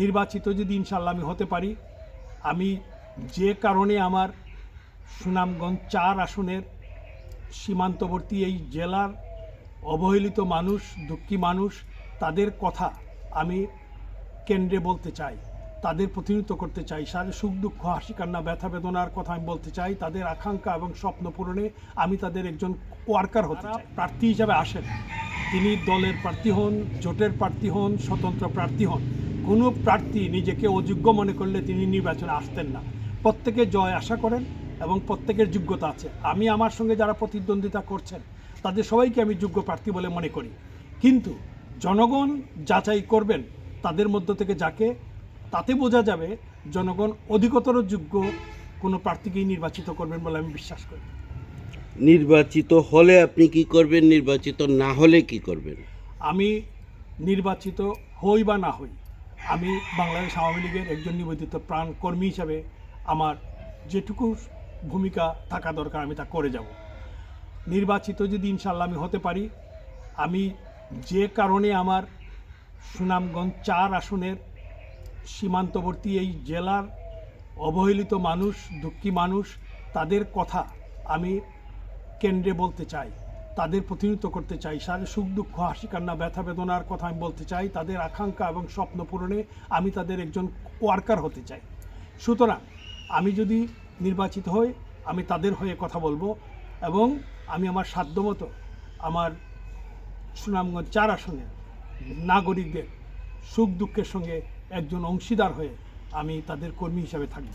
নির্বাচিত যদি ইনশাল্লাহ আমি হতে পারি, আমি যে কারণে আমার সুনামগঞ্জ চার আসনের সীমান্তবর্তী এই জেলার অবহেলিত মানুষ, দুঃখী মানুষ, তাদের কথা আমি কেন্দ্রে বলতে চাই, তাদের প্রতিনিধিত্ব করতে চাই, সারে সুখ দুঃখ, হাসি কান্না, ব্যথা বেদনার কথা আমি বলতে চাই, তাদের আকাঙ্ক্ষা এবং স্বপ্ন পূরণে আমি তাদের একজন ওয়ার্কার হতে চাই, প্রার্থী হিসাবে আসেন। তিনি দলের প্রার্থী হন, জোটের প্রার্থী হন, স্বতন্ত্র প্রার্থী হন। কোনো প্রার্থী নিজেকে অযোগ্য মনে করলে তিনি নির্বাচনে আসতেন না। প্রত্যেকে জয় আশা করেন এবং প্রত্যেকের যোগ্যতা আছে। আমি আমার সঙ্গে যারা প্রতিদ্বন্দ্বিতা করছেন তাদের সবাইকে আমি যোগ্য প্রার্থী বলে মনে করি। কিন্তু জনগণ যাচাই করবেন তাদের মধ্য থেকে যাকে তাতে বোঝা যাবে জনগণ অধিকতর যোগ্য কোনো প্রার্থীকেই নির্বাচিত করবেন বলে আমি বিশ্বাস করি। নির্বাচিত হলে আপনি কি করবেন? নির্বাচিত না হলে কি করবেন? আমি নির্বাচিত হই বা না হই আমি বাংলাদেশ আওয়ামী লীগের একজন নিবেদিত প্রাণ কর্মী হিসাবে আমার যেটুকু ভূমিকা থাকা দরকার আমি তা করে যাব। নির্বাচিত যদি ইনশাল্লাহ আমি হতে পারি, আমি যে কারণে আমার সুনামগঞ্জ চার আসনের সীমান্তবর্তী এই জেলার অবহেলিত মানুষ, দুঃখী মানুষ, তাদের কথা আমি কেন্দ্রে বলতে চাই। তাদের প্রতিনিধিত্ব করতে চাই। সারে সুখ, দুঃখ, হাসি, কান্না, ব্যথা, বেদনার কথা আমি বলতে চাই। তাদের আকাঙ্ক্ষা এবং স্বপ্ন পূরণে আমি তাদের একজন ওয়ার্কার হতে চাই। সুতরাং আমি যদি নির্বাচিত হই, আমি তাদের হয়ে কথা বলব এবং আমি আমার সাধ্যমতো আমার সুনামগঞ্জ চার আসনে নাগরিকদের সুখ, দুঃখের সঙ্গে একজন অংশীদার হয়ে আমি তাদের কর্মী হিসাবে থাকব।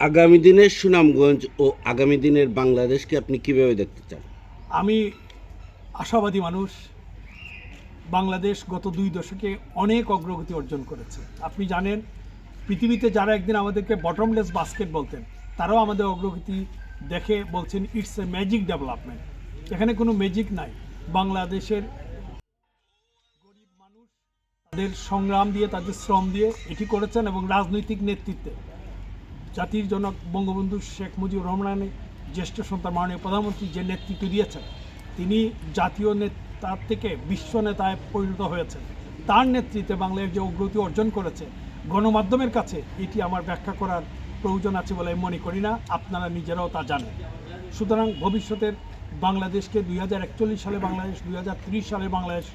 আগামী দিনের সুনামগঞ্জ ও আগামী দিনের বাংলাদেশকে আপনি কীভাবে দেখতে চান? আমি আশাবাদী মানুষ। বাংলাদেশ গত দুই দশকে অনেক অগ্রগতি অর্জন করেছে। আপনি জানেন, পৃথিবীতে যারা একদিন আমাদেরকে বটমলেস বাস্কেট বলতেন, তারাও আমাদের অগ্রগতি দেখে বলছেন ইটস এ ম্যাজিক ডেভেলপমেন্ট এখানে কোনো ম্যাজিক নাই। বাংলাদেশের গরিব মানুষ তাদের সংগ্রাম দিয়ে, তাদের শ্রম দিয়ে এটি করেছেন এবং রাজনৈতিক নেতৃত্বে। জাতির জনক বঙ্গবন্ধু শেখ মুজিবুর রহমানের জ্যেষ্ঠ সন্তান মাননীয় প্রধানমন্ত্রী যে নেতৃত্ব দিয়েছেন, তিনি জাতীয় নেতার থেকে বিশ্ব নেতায় পরিণত হয়েছেন। তার নেতৃত্বে বাংলাদেশ যে অগ্রগতি অর্জন করেছে, গণমাধ্যমের কাছে এটি আমার ব্যাখ্যা করার প্রয়োজন আছে বলে আমি মনে করি না, আপনারা নিজেরাও তা জানেন। সুতরাং ভবিষ্যতের বাংলাদেশকে দুই হাজার একচল্লিশ সালে বাংলাদেশ, দুই সালে বাংলাদেশ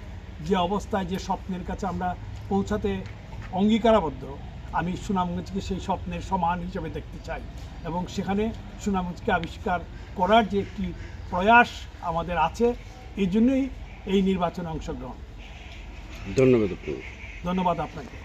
যে অবস্থায়, যে স্বপ্নের কাছে আমরা পৌঁছাতে অঙ্গীকারাবদ্ধ আমি সুনামগঞ্জকে সেই স্বপ্নের সমান হিসেবে দেখতে চাই এবং সেখানে সুনামগঞ্জকে আবিষ্কার করার যে একটি প্রয়াস আমাদের আছে এই জন্যই এই নির্বাচনে অংশগ্রহণ। ধন্যবাদ ধন্যবাদ আপনাকে।